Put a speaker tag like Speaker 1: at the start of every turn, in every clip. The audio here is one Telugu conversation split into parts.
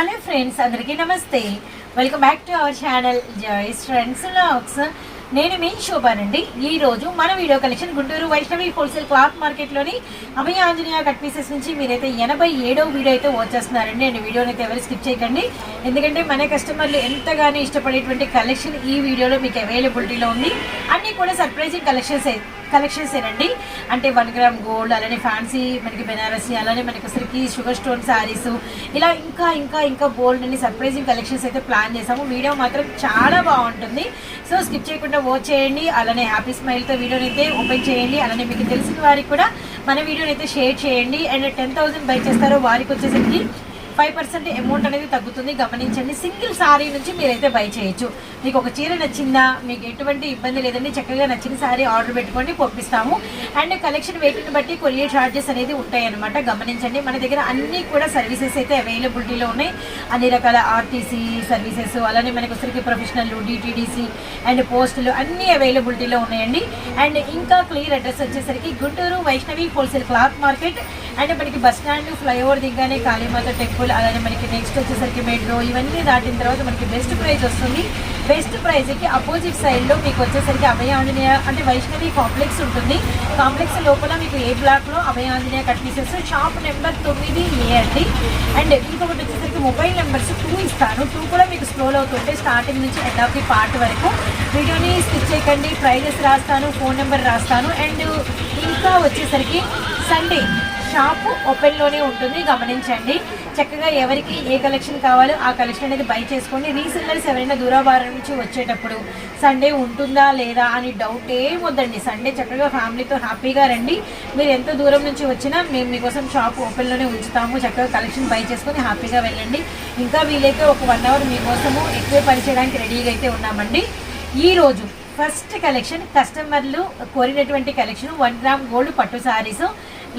Speaker 1: హలో ఫ్రెండ్స్ అందరికీ నమస్తే. Welcome back to our channel Joyce friends లాక్స్. నేను మీ శోభానండి ఈ రోజు మన video collection Guntur Vaishnavi wholesale cloth మార్కెట్లోని Abhaya Anjaneya cut pieces నుంచి మీరైతే ఎనభై ఏడో వీడియో అయితే వచ్చేస్తున్నారండి. అండ్ వీడియోని అయితే ఎవరు స్కిప్ చేయకండి. ఎందుకంటే మన కస్టమర్లు ఎంతగానో ఇష్టపడేటువంటి కలెక్షన్ ఈ వీడియోలో మీకు అవైలబిలిటీలో ఉంది. అన్నీ కూడా సర్ప్రైజింగ్ కలెక్షన్స్ కలెక్షన్స్ ఏనండి? అంటే వన్ గ్రామ్ గోల్డ్ అలానే ఫ్యాన్సీ మనకి బెనారసీ అలానే మనకి అసలుకి షుగర్ స్టోన్ శారీస్. ఇలా ఇంకా ఇంకా ఇంకా గోల్డ్ అని సర్ప్రైజింగ్ కలెక్షన్స్ అయితే ప్లాన్ చేసాము వీడియో మాత్రం చాలా బాగుంటుంది. సో స్కిప్ చేయకుండా వాచ్ చేయండి. అలానే హ్యాపీ స్మైల్తో వీడియోని అయితే ఓపెన్ చేయండి. అలానే మీకు తెలిసిన వారికి కూడా మన వీడియోని అయితే షేర్ చేయండి. అండ్ టెన్ థౌసండ్ బై చేస్తారో వారికి వచ్చేసరికి ఫైవ్ పర్సెంట్ అమౌంట్ అనేది తగ్గుతుంది. గమనించండి సింగిల్ సారీ నుంచి మీరైతే బై చేయొచ్చు. మీకు ఒక చీర నచ్చిందా మీకు ఎటువంటి ఇబ్బంది లేదండి చక్కగా నచ్చిన సారీ ఆర్డర్ పెట్టుకోండి పంపిస్తాము. అండ్ కలెక్షన్ వెయిట్ని బట్టి కొరియర్ ఛార్జెస్ అనేది ఉంటాయి అనమాట గమనించండి మన దగ్గర అన్ని కూడా సర్వీసెస్ అయితే అవైలబిలిటీలో ఉన్నాయి. అన్ని రకాల ఆర్టీసీ సర్వీసెస్ అలానే మనకు వచ్చరికి ప్రొఫెషనల్ డిటీడీసీ అండ్ పోస్టులు అన్ని అవైలబిలిటీలో ఉన్నాయండి. అండ్ ఇంకా క్లియర్ అడ్రస్ వచ్చేసరికి Guntur Vaishnavi wholesale cloth market and మనకి బస్ స్టాండ్ ఫ్లైఓవర్ దిగ్గానే కాళీమాత టెంపుల్ అలానే మనకి నెక్స్ట్ వచ్చేసరికి మెట్రో ఇవన్నీ దాటిన తర్వాత మనకి బెస్ట్ ప్రైజ్ వస్తుంది. బెస్ట్ ప్రైస్కి అపోజిట్ సైడ్లో మీకు వచ్చేసరికి అభయ ఆంజనేయ అంటే వైష్ణవి కాంప్లెక్స్ ఉంటుంది. కాంప్లెక్స్ లోపల మీకు ఏ బ్లాక్లో Abhaya Anjaneya cut shop number తొమ్మిది ఏ అండి. అండ్ ఇంకొకటి వచ్చేసరికి మొబైల్ నెంబర్స్ టూ ఇస్తాను. టూ కూడా మీకు స్క్రోల్ అవుతుంటే స్టార్టింగ్ నుంచి ఎండ్ ఆఫ్ ది పార్ట్ వరకు. వీడియోని స్కిప్ చేయకండి. ప్రైజెస్ రాస్తాను. ఫోన్ నెంబర్ రాస్తాను. అండ్ ఇంకా వచ్చేసరికి సండే షాపు ఓపెన్లోనే ఉంటుంది. గమనించండి. చక్కగా ఎవరికి ఏ కలెక్షన్ కావాలో ఆ కలెక్షన్ అనేది బై చేసుకోండి. రీసెల్లర్స్ ఎవరైనా దూరాభారం నుంచి వచ్చేటప్పుడు సండే ఉంటుందా లేదా అని డౌట్ ఏం వద్దండి. సండే చక్కగా ఫ్యామిలీతో హ్యాపీగా రండి. మీరు ఎంత దూరం నుంచి వచ్చినా మేము మీకోసం షాప్ ఓపెన్లోనే ఉంచుతాము. చక్కగా కలెక్షన్ బై చేసుకొని హ్యాపీగా వెళ్ళండి. ఇంకా వీలైతే ఒక వన్ అవర్ మీకోసము ఎక్కువ పని చేయడానికి రెడీగా అయితే ఉన్నామండి. ఈరోజు ఫస్ట్ కలెక్షన్ కస్టమర్లు కోరినటువంటి కలెక్షన్ వన్ గ్రామ్ గోల్డ్ పట్టు సారీస్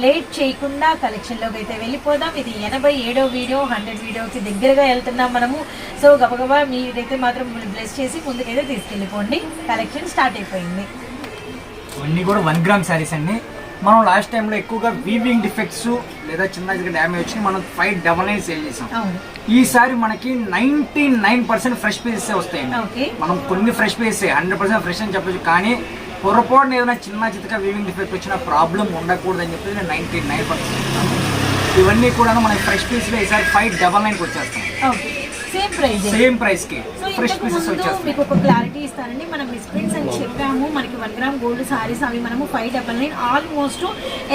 Speaker 1: లేట్ చేయకుండా కలెక్షన్లోకి అయితే వెళ్ళిపోదాం. ఇది ఎనభై ఏడో వీడియో హండ్రెడ్ వీడియోకి దగ్గరగా వెళ్తున్నాం మనము. సో గబగబా మీరైతే మాత్రం బ్లెస్ చేసి ముందుకైతే తీసుకెళ్ళిపోండి. కలెక్షన్ స్టార్ట్ అయిపోయింది.
Speaker 2: ఇవన్నీ కూడా వన్ గ్రామ్ శారీస్ అండి. మనం లాస్ట్ టైంలో ఎక్కువగా వీవింగ్ డిఫెక్ట్స్ లేదా చిన్న డ్యామేజ్ వచ్చి మనం ఫైవ్ డబల్ నైన్ సేల్ చేసాం. ఈసారి మనకి ninety nine percent fresh pieces వస్తాయండి. మనం కొన్ని fresh pieces hundred percent fresh అని చెప్పొచ్చు. కానీ పొరపాటున ఏదైనా చిన్న చితక వీవింగ్ డిఫెక్ట్ వచ్చిన ప్రాబ్లం ఉండకూడదు అని చెప్పి నేను నైన్టీ నైన్ పర్సెంట్ ఇవన్నీ కూడా మనకి ఫ్రెష్ పీస్లో ఈసారి ఫైవ్ డబల్ నైన్కి వచ్చేస్తాం
Speaker 1: ఓకే. సేమ్ ప్రైస్
Speaker 2: సేమ్ ప్రైస్కి
Speaker 1: సో
Speaker 2: ఫ్రెష్ పీసెస్ వచ్చేస్తాయి.
Speaker 1: మీకు ఒక క్లారిటీ ఇస్తానండి. మనం మిస్ప్రింట్స్ అని చెప్పాము. మనకి వన్ గ్రామ్ గోల్డ్ సారీస్ అవి మనము ఫైవ్ డబల్ నైన్ ఆల్మోస్ట్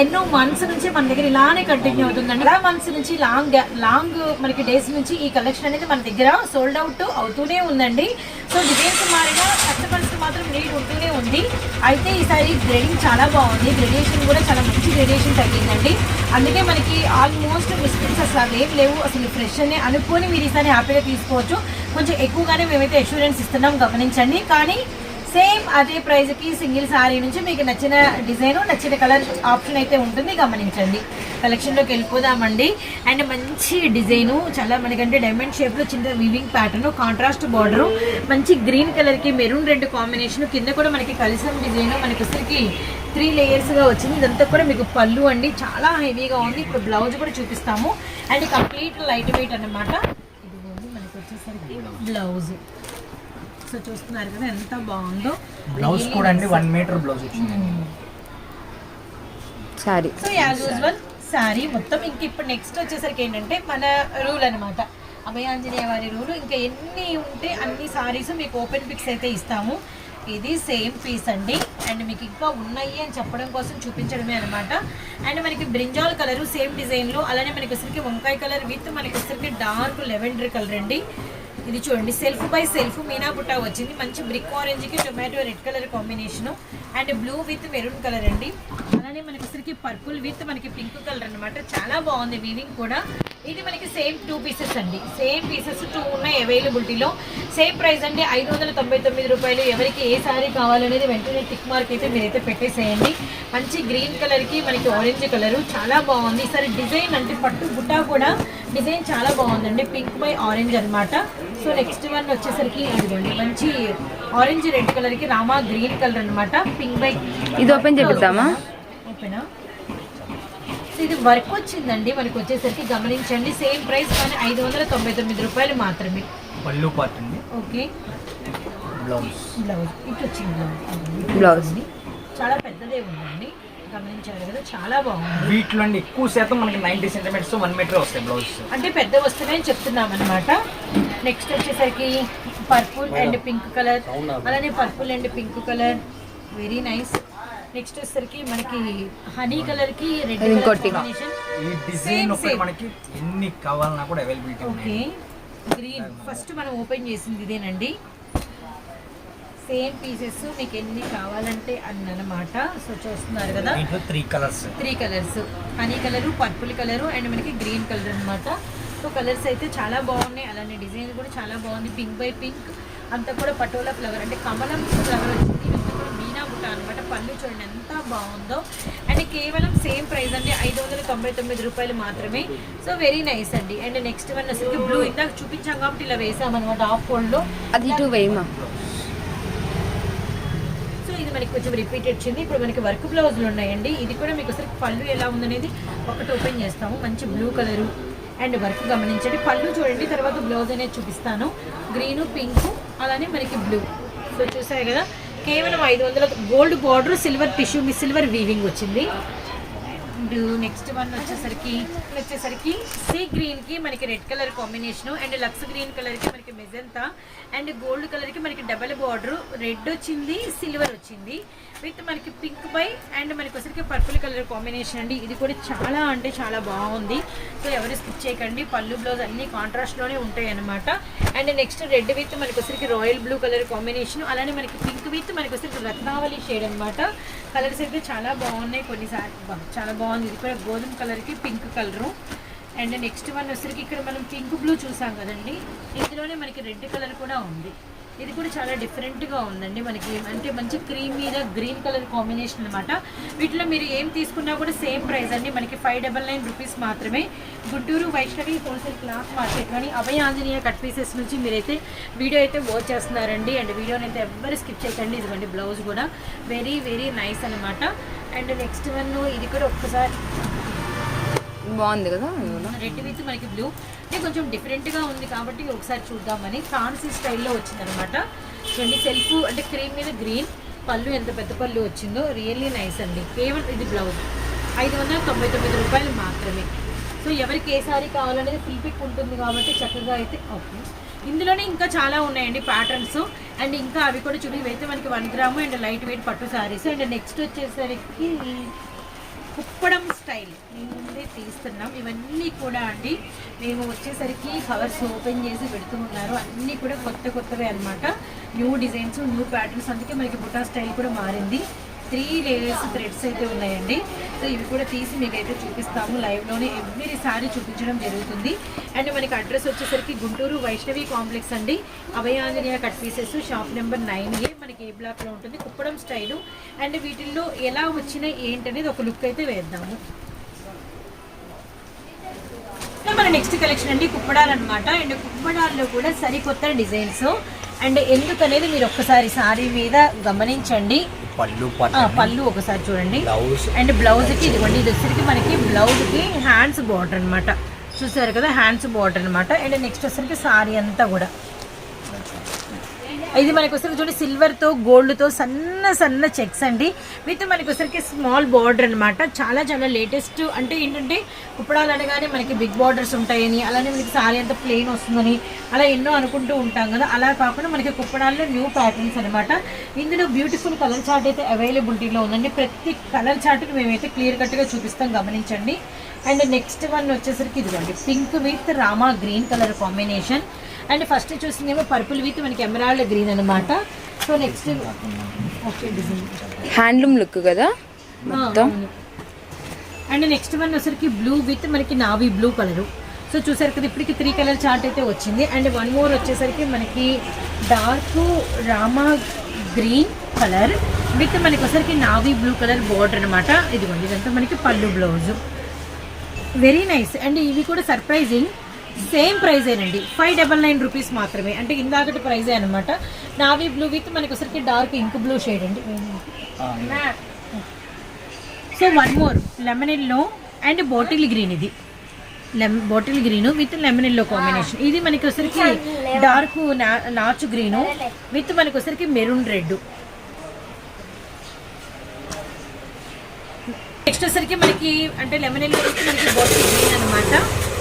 Speaker 1: ఎన్నో మంత్స్ నుంచి మన దగ్గర ఇలానే కంటిన్యూ అవుతుందండి. చాలా మంత్స్ నుంచి లాంగ్ లాంగ్ మనకి డేస్ నుంచి ఈ కలెక్షన్ అనేది మన దగ్గర సోల్డ్ అవుట్ అవుతూనే ఉందండి. సో డిజైన్స్ మారినా కస్టమర్స్ మాత్రం నీడ్ ఉంటూనే ఉంది. అయితే ఈసారి గ్రేడింగ్ చాలా బాగుంది. గ్రేడియేషన్ కూడా చాలా మంచి గ్రేడియేషన్ తగ్గిందండి. అందుకే మనకి ఆల్మోస్ట్ మిస్ప్రింట్స్ అసలు అవేం లేవు. అసలు ఫ్రెష్ అని అనుకొని మీరు ఈసారి హ్యాపీగా తీసుకోవచ్చు. కొంచెం ఎక్కువగానే మేమైతే అష్యూరెన్స్ ఇస్తున్నాం గమనించండి. కానీ సేమ్ అదే ప్రైస్కి సింగిల్ సారీ నుంచి మీకు నచ్చిన డిజైన్ నచ్చిన కలర్ ఆప్షన్ అయితే ఉంటుంది గమనించండి. కలెక్షన్లోకి వెళ్ళిపోదామండి. అండ్ మంచి డిజైను చాలా మనకంటే డైమండ్ షేప్లో చిన్న వివింగ్ ప్యాటర్న్ కాంట్రాస్ట్ బార్డరు మంచి గ్రీన్ కలర్కి మెరూన్ రెడ్ కాంబినేషన్ కింద కూడా మనకి కలిసం డిజైన్ మనకి వచ్చరికి త్రీ లేయర్స్గా వచ్చింది. ఇదంతా కూడా మీకు పళ్ళు అండి. చాలా హెవీగా ఉంది. ఇప్పుడు బ్లౌజ్ కూడా చూపిస్తాము. అండ్ కంప్లీట్ లైట్ వెయిట్ అన్నమాట. బ్లౌజ్. సో చూస్తున్నారు కదా ఎంత బాగుందో.
Speaker 2: బ్లౌజ్ కూడా అండి వన్ మీటర్ బ్లౌజ్ వచ్చింది.
Speaker 3: Sorry
Speaker 1: so as usual sari మొత్తం ఇంక ఇప్పుడు నెక్స్ట్ వచ్చేసరికి ఏంటంటే మన రూల్ అనమాట అభయాంజనేయ వారి రూల్ ఇంకా ఎన్ని ఉంటే అన్ని సారీస్ మీకు ఓపెన్ పిక్స్ అయితే ఇస్తాము. ఇది సేమ్ పీస్ అండి. అండ్ మీకు ఇంకా ఉన్నాయి అని చెప్పడం కోసం చూపించడమే అనమాట అండ్ మనకి బ్రింజాల్ కలర్ సేమ్ డిజైన్లో అలానే మనకి వచ్చరికి వంకాయ కలర్ విత్ మనకి వచ్చరికి డార్క్ లెవెండర్ కలర్ అండి. ఇది చూడండి సెల్ఫ్ బై సెల్ఫ్ మీనా బుట్టా వచ్చింది. మంచి brick ఆరెంజ్కి tomato red colour combination and blue with maroon colour అండి. అలానే మనకి ఇసరికి పర్పుల్ విత్ మనకి పింక్ కలర్ అన్నమాట. చాలా బాగుంది వీవింగ్ కూడా. ఇది మనకి సేమ్ టూ పీసెస్ అండి. సేమ్ పీసెస్ టూ ఉన్నాయి అవైలబిలిటీలో. సేమ్ ప్రైస్ అండి ఐదు వందల తొంభై తొమ్మిది రూపాయలు. ఎవరికి ఏ సారీ కావాలనేది వెంటనే టిక్ మార్క్ అయితే మీరైతే పెట్టేసేయండి. మంచి గ్రీన్ కలర్కి మనకి ఆరెంజ్ కలర్. చాలా బాగుంది. ఈసారి డిజైన్ అంటే పట్టు బుట్ట కూడా డిజైన్ చాలా బాగుందండి. పింక్ బై ఆరెంజ్ అన్నమాట. సో నెక్స్ట్ వన్ వచ్చేసరికి ఇదిగోండి మంచి ఆరెంజ్ రెడ్ కలర్కి రామా గ్రీన్ కలర్ అన్నమాట. పింక్ బై
Speaker 3: ఇది ఓపెన్ చేపిద్దామా?
Speaker 1: ఓపెనా? ఇది వర్క్ వచ్చిందండి. మనకి వచ్చేసరికి గమనించండి. సేమ్ ప్రైస్ కానీ ఐదు వందల తొంభై తొమ్మిది రూపాయలు మాత్రమే.
Speaker 2: పళ్ళు పార్ట్ అండి.
Speaker 1: ఓకే
Speaker 2: బ్లౌజ్
Speaker 1: బ్లౌజ్ ఇటు వచ్చింది బ్లౌజ్
Speaker 3: బ్లౌజ్.
Speaker 1: ఉంది. చాలా పెద్దదే ఉందండి. గమనించారు కదా చాలా బాగుంది.
Speaker 2: వీటిలో ఎక్కువ శాతం మనకి నైంటీ సెంటీమీటర్స్ వన్ మీటర్ వస్తాయి బ్లౌజ్
Speaker 1: అంటే పెద్ద వస్తున్నాయని చెప్తున్నాం అనమాట నెక్స్ట్ వచ్చేసరికి పర్పుల్ అండ్ పింక్ కలర్ అలానే purple and pink colour very nice next వచ్చేసరికి మనకి హనీ కలర్కి రెడ్
Speaker 3: ఇంకోటి.
Speaker 1: కాంబినేషన్
Speaker 2: ఈ డిజైన్ ఒకటి. మనకి ఎన్ని కావాలన్నా కూడా అవైలబిలిటీ
Speaker 1: ఓకే గ్రీన్ ఫస్ట్ మనం ఓపెన్ చేసింది ఇదేనండి. సేమ్ పీసెస్ మీకు ఎన్ని కావాలంటే అన్ని అనమాట సో చూస్తున్నారు కదా.
Speaker 2: Three colours
Speaker 1: three colours honey colour purple colour and మనకి గ్రీన్ కలర్ అన్నమాట. సో కలర్స్ అయితే చాలా బాగున్నాయి. అలానే డిజైన్ కూడా చాలా బాగుంది. పింక్ బై పింక్ అంతా కూడా పటోలా ఫ్లవర్ అంటే కమలం ఫ్లవర్ బుట్ట అనమాట పళ్ళు చూడండి ఎంత బాగుందో. అండ్ కేవలం సేమ్ ప్రైస్ అండి ఐదు వందల తొంభై తొమ్మిది రూపాయలు మాత్రమే. సో వెరీ నైస్ అండి. అండ్ నెక్స్ట్ వన్ అసలు బ్లూ ఇందాక చూపించాం కాబట్టి ఇలా వేసామన్నమాట ఆఫ్ ఫోల్డ్లో
Speaker 3: అది ఇటు వేయమా?
Speaker 1: సో ఇది మనకి కొంచెం రిపీట్ వచ్చింది. ఇప్పుడు మనకి వర్క్ బ్లౌజులు ఉన్నాయండి. ఇది కూడా మీకు అసలు పళ్ళు ఎలా ఉందనేది ఒకటి ఓపెన్ చేస్తాము. మంచి బ్లూ కలరు అండ్ వర్క్ గమనించండి. పళ్ళు చూడండి తర్వాత బ్లౌజ్ అనేది చూపిస్తాను. గ్రీను పింక్ అలానే మనకి బ్లూ సో చూసారు కదా? కేవలం ఐదు వందల గోల్డ్ బార్డర్ సిల్వర్ టిష్యూ మీ సిల్వర్ వీవింగ్ వచ్చింది. అండ్ నెక్స్ట్ వన్ వచ్చేసరికి వచ్చేసరికి సీ గ్రీన్కి మనకి రెడ్ కలర్ కాంబినేషన్ అండ్ లక్స్ గ్రీన్ కలర్కి మనకి మెజంతా అండ్ గోల్డ్ కలర్కి మనకి డబల్ బార్డర్ రెడ్ వచ్చింది సిల్వర్ వచ్చింది. విత్ మనకి పింక్ బై అండ్ మనకి వచ్చరికి పర్పుల్ కలర్ కాంబినేషన్ అండి. ఇది కూడా చాలా అంటే చాలా బాగుంది. సో ఎవరు స్కిప్ చేయకండి. పళ్ళు బ్లౌజ్ అన్ని కాంట్రాస్ట్లోనే ఉంటాయి అనమాట అండ్ నెక్స్ట్ రెడ్ విత్ మనకి వచ్చరికి రాయల్ బ్లూ కలర్ కాంబినేషన్. అలానే మనకి పింక్ విత్ మనకి వచ్చరికి రత్నావళి షేడ్ అనమాట కలర్స్ అయితే చాలా బాగున్నాయి కొన్నిసార్లు. చాలా బాగుంది. ఇది కూడా గోధుమ కలర్కి pink colour. And next one వచ్చరికి ఇక్కడ మనం పింక్ బ్లూ చూసాం కదండి. ఇందులోనే మనకి రెడ్ కలర్ కూడా ఉంది. ఇది కూడా చాలా డిఫరెంట్గా ఉందండి మనకి. అంటే మంచి క్రీమ్ మీద గ్రీన్ కలర్ కాంబినేషన్ అనమాట వీటిలో మీరు ఏం తీసుకున్నా కూడా సేమ్ ప్రైస్ అండి. మనకి ఫైవ్ డబల్ నైన్ రూపీస్ మాత్రమే. గుంటూరు వైష్ణవి హోల్సేల్ క్లాత్ మార్కెట్లోని అభయ ఆంజనేయ కట్ పీసెస్ నుంచి మీరైతే వీడియో అయితే వాచ్ చేస్తున్నారండి. అండ్ వీడియోని అయితే ఎవ్వరు స్కిప్ చేయకండి. ఇదిగోండి బ్లౌజ్ కూడా. వెరీ వెరీ నైస్ అనమాట అండ్ నెక్స్ట్ వన్ ఇది కూడా ఒక్కసారి
Speaker 3: బాగుంది కదా
Speaker 1: రెడ్ విత్ మనకి బ్లూ. అంటే కొంచెం డిఫరెంట్గా ఉంది కాబట్టి ఒకసారి చూద్దామని ఫ్రాన్సీ స్టైల్లో వచ్చిందనమాట. చూడండి సెల్ఫ్ అంటే క్రీమ్ మీద గ్రీన్ పళ్ళు ఎంత పెద్ద పళ్ళు వచ్చిందో రియల్లీ నైస్ అండి. కేవలం ఇది బ్లౌజ్ ఐదు వందల తొంభై తొమ్మిది రూపాయలు మాత్రమే. సో ఎవరికి ఏ సారీ కావాలనేది ఫుల్ పిక్ ఉంటుంది కాబట్టి చక్కగా అయితే ఓకే ఇందులోనే ఇంకా చాలా ఉన్నాయండి ప్యాటర్న్స్ అండ్ ఇంకా అవి కూడా చూడండి అయితే మనకి one gram and light weight పట్టు సారీస్ అండ్ నెక్స్ట్ వచ్చేసరికి కుప్పడం స్టైల్. మేము తీస్తున్నాం. ఇవన్నీ కూడా అండి. మేము వచ్చేసరికి కవర్స్ ఓపెన్ చేసి పెడుతూ ఉన్నారు. అన్నీ కూడా కొత్త కొత్తవే అన్నమాట. న్యూ డిజైన్స్ న్యూ ప్యాటర్న్స్ అందుకే మనకి బుటా స్టైల్ కూడా మారింది. త్రీ లేయర్స్ థ్రెడ్స్ అయితే ఉన్నాయండి. సో ఇవి కూడా తీసి మీకైతే చూపిస్తాము. లైవ్లోనే ఎవ్రీసారి చూపించడం జరుగుతుంది. అండ్ మనకి అడ్రస్ వచ్చేసరికి గుంటూరు వైష్ణవి కాంప్లెక్స్ అండి. Abhayanjaneya cut pieces shop number nine A మనకి ఏ బ్లాక్లో ఉంటుంది. కుప్పడం స్టైలు. అండ్ వీటిల్లో ఎలా వచ్చినాయి ఏంటనేది ఒక లుక్ అయితే వేద్దాము. మన నెక్స్ట్ కలెక్షన్ అండి కుప్పడాలు అనమాట అండ్ కుప్పడాల్లో కూడా సరికొత్త డిజైన్స్. అండ్ ఎందుకనేది మీరు ఒక్కసారి సారీ మీద గమనించండి.
Speaker 2: పళ్ళు
Speaker 1: పళ్ళు ఒకసారి చూడండి.
Speaker 2: బ్లౌజ్
Speaker 1: అండ్ బ్లౌజ్కి ఇదిగోండి ఇది వచ్చరికి మనకి బ్లౌజ్కి హ్యాండ్స్ బార్డర్ అన్నమాట. చూసారు కదా హ్యాండ్స్ బార్డర్ అన్నమాట. అండ్ నెక్స్ట్ వచ్చరికి సారీ అంతా కూడా. ఇది మనకు వచ్చరికి చూడండి సిల్వర్తో గోల్డ్తో సన్న సన్న చెక్స్ అండి. విత్ మనకు వచ్చరికి స్మాల్ బార్డర్ అన్నమాట. చాలా చాలా లేటెస్ట్ అంటే ఏంటంటే కుప్పడాలు అనగానే మనకి బిగ్ బార్డర్స్ ఉంటాయని అలానే మనకి సారీ అంతా ప్లెయిన్ వస్తుందని అలా ఎన్నో అనుకుంటూ ఉంటాం కదా. అలా కాకుండా మనకి కుప్పడాల్లో న్యూ ప్యాటర్న్స్ అనమాట ఇందులో బ్యూటిఫుల్ కలర్ చార్ట్ అయితే అవైలబిలిటీలో ఉందండి. ప్రతి కలర్ చార్ట్ని మేమైతే క్లియర్ కట్గా చూపిస్తాం గమనించండి. అండ్ నెక్స్ట్ వన్ వచ్చేసరికి ఇదిగోండి pink with Rama green colour combination and first చూసిందేమో purple with మనకి ఎమరాల్డ్ గ్రీన్ అనమాట so next okay design
Speaker 3: handloom look కదా? మొత్తం?
Speaker 1: అండ్ నెక్స్ట్ వన్ వచ్చరికి బ్లూ విత్ మనకి నావీ బ్లూ కలరు సో చూసారు కదా ఇప్పటికి త్రీ కలర్ చార్ట్ అయితే వచ్చింది. అండ్ వన్ మోర్ వచ్చేసరికి మనకి dark Rama green colour with మనకి వచ్చరికి నావీ బ్లూ కలర్ బోర్డర్ అనమాట ఇదిగోండి ఇదంతా మనకి పళ్ళు బ్లౌజ్ వెరీ నైస్ అండ్ ఇవి కూడా సర్ప్రైజింగ్ సేమ్ ప్రైజేనండి ఫైవ్ డబల్ నైన్ రూపీస్ మాత్రమే. అంటే ఇందాకటి ప్రైజే అనమాట నావీ బ్లూ విత్ మనకి వచ్చరికి డార్క్ ఇంక్ బ్లూ షేడ్ అండి. So one more. Lemon yellow and bottle green ఇది. Lemon bottle green with lemon yellow combination. ఇది మనకి వచ్చరికి డార్క్ నాచు గ్రీన్ విత్ మనకి వచ్చరికి మెరూన్ రెడ్ నెక్స్ట్ వచ్చరికి మనకి అంటే లెమన్ ఎల్లో విత్ మనకి బాటిల్ గ్రీన్ అన్నమాట.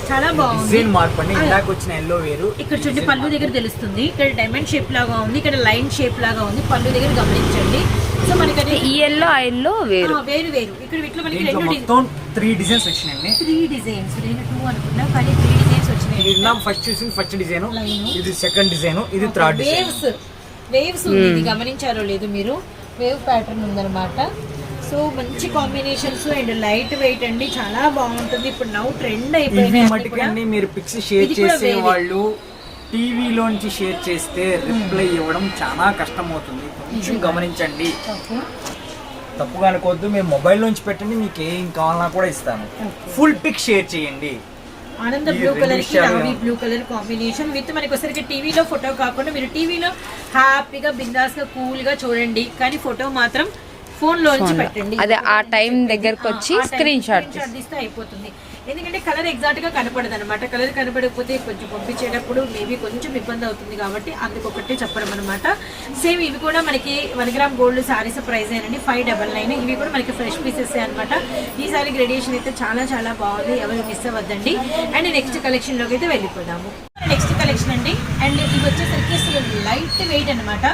Speaker 1: చాలా బాగుంది.
Speaker 2: డిజైన్ మార్పు అండి ఇందాక వచ్చిన ఎల్లో వేరు.
Speaker 1: ఇక్కడ చూడండి పళ్ళు దగ్గర తెలుస్తుంది. ఇక్కడ డైమండ్ షేప్ లాగా ఉంది ఇక్కడ లైన్ షేప్ లాగా ఉంది. పళ్ళు దగ్గర గమనించండి. సో మనకి అది
Speaker 3: ఈ ఎల్లో ఆ ఎల్లో వేరు.
Speaker 1: ఆ, వేరు వేరు. ఇక్కడ వీటిలో మనకి రెండు
Speaker 2: మొత్తం త్రీ డిజైన్స్ వచ్చినాయండి.
Speaker 1: త్రీ డిజైన్స్ నేను టూ అనుకున్నా కానీ త్రీ డిజైన్స్
Speaker 2: ఇది
Speaker 1: వచ్చినాయి
Speaker 2: ఇందాక ఫస్ట్ చూసింది ఫస్ట్ డిజైన్. ఇది సెకండ్ డిజైన్ ఇది థర్డ్ డిజైన్
Speaker 1: వేవ్స్ వేవ్స్ ఉంది ఇది గమనించారో లేదు మీరు. వేవ్ ప్యాటర్న్ ఉందన్నమాట. సో మంచి కాంబినేషన్స్ అండ్ లైట్ వెయిట్ అండి. చాలా బాగుంటుంది. ఇప్పుడు నౌ ట్రెండ్ అయిపోయింది
Speaker 2: మీరు పిక్స్ షేర్ చేసే. వాళ్ళు టీవీలోంచి షేర్ చేస్తే రిప్లై ఇవ్వడం చాలా కష్టం అవుతుంది కొంచెం గమనించండి. తప్పుగా అనుకోవద్దు. మీరు మొబైల్ నుంచి పెట్టండి. మీకు ఏం కావాలన్నా కూడా ఇస్తాను. ఫుల్ పిక్ షేర్ చేయండి.
Speaker 1: ఆనంద బ్లూ
Speaker 2: కలర్కి
Speaker 1: navy blue colour combination with మనకి ఒకసారికి టీవీలో ఫోటో కాకుండా మీరు టీవీలో హ్యాపీగా బిందాస్గా కూల్గా చూడండి. కానీ ఫోటో మాత్రం ఫోన్లో నుంచి
Speaker 3: Phone లో.
Speaker 1: పెట్టండి
Speaker 3: అదే ఆ time దగ్గరకు వచ్చి shot
Speaker 1: screen తీస్తే అయిపోతుంది. ఎందుకంటే కలర్ ఎగ్జాక్ట్గా కనపడదు అనమాట కలర్ కనపడకపోతే కొంచెం పంపించేటప్పుడు మేబీ కొంచెం ఇబ్బంది అవుతుంది కాబట్టి అందుకొకటి చెప్పడం అనమాట సేమ్ ఇవి కూడా మనకి one gram gold saris price ఏనండి ఫైవ్ డబల్ నైన్ ఇవి కూడా మనకి ఫ్రెష్ పీసెస్ అనమాట ఈ సారీ గ్రేడియేషన్ అయితే చాలా చాలా బాగుంది. ఎవరు మిస్ అవ్వద్దండి. అండ్ నెక్స్ట్ కలెక్షన్లోకి అయితే వెళ్ళిపోదాము. నెక్స్ట్ కలెక్షన్ అండి. అండ్ ఇవి వచ్చేసరికి లైట్ వెయిట్ అన్నమాట.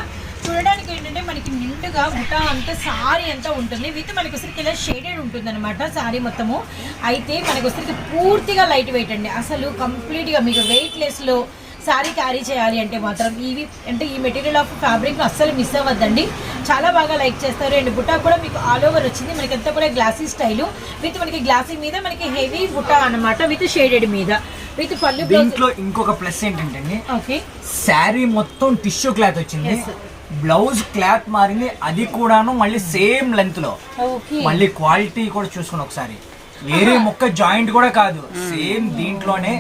Speaker 1: చూడడానికి ఏంటంటే మనకి నిండుగా బుట్ట అంతా సారీ అంతా ఉంటుంది. విత్ మనకి వచ్చరికి ఇలా షేడెడ్ ఉంటుంది అనమాట సారీ మొత్తము. అయితే మనకి వచ్చరికి పూర్తిగా లైట్ వెయిట్ అండి. అసలు కంప్లీట్గా మీకు వెయిట్ లెస్లో సారీ క్యారీ చేయాలి అంటే మాత్రం ఇవి అంటే ఈ మెటీరియల్ ఆఫ్ ఫ్యాబ్రిక్ అస్సలు మిస్ అవ్వద్దండి. చాలా బాగా లైక్ చేస్తారు. అండ్ బుట్ట కూడా మీకు ఆల్ ఓవర్ వచ్చింది. మనకి అంతా కూడా గ్లాసీ స్టైల్ విత్ మనకి గ్లాసీ మీద మనకి హెవీ బుట్ట అన్నమాట. విత్ షేడెడ్ మీద. విత్ పళ్ళు
Speaker 2: దీంట్లో ఇంకొక ప్లస్ ఏంటంటే
Speaker 1: ఓకే
Speaker 2: శారీ మొత్తం టిష్యూ క్లాత్ వచ్చింది. బ్లౌజ్ క్లాత్ మారింది అది కూడాను మళ్ళీ సేమ్ లెంత్లో.
Speaker 1: ఓకే
Speaker 2: మళ్ళీ క్వాలిటీ కూడా చూసుకుని ఒకసారి. వేరే మొక్క జాయింట్ కూడా కాదు సేమ్ దీంట్లోనే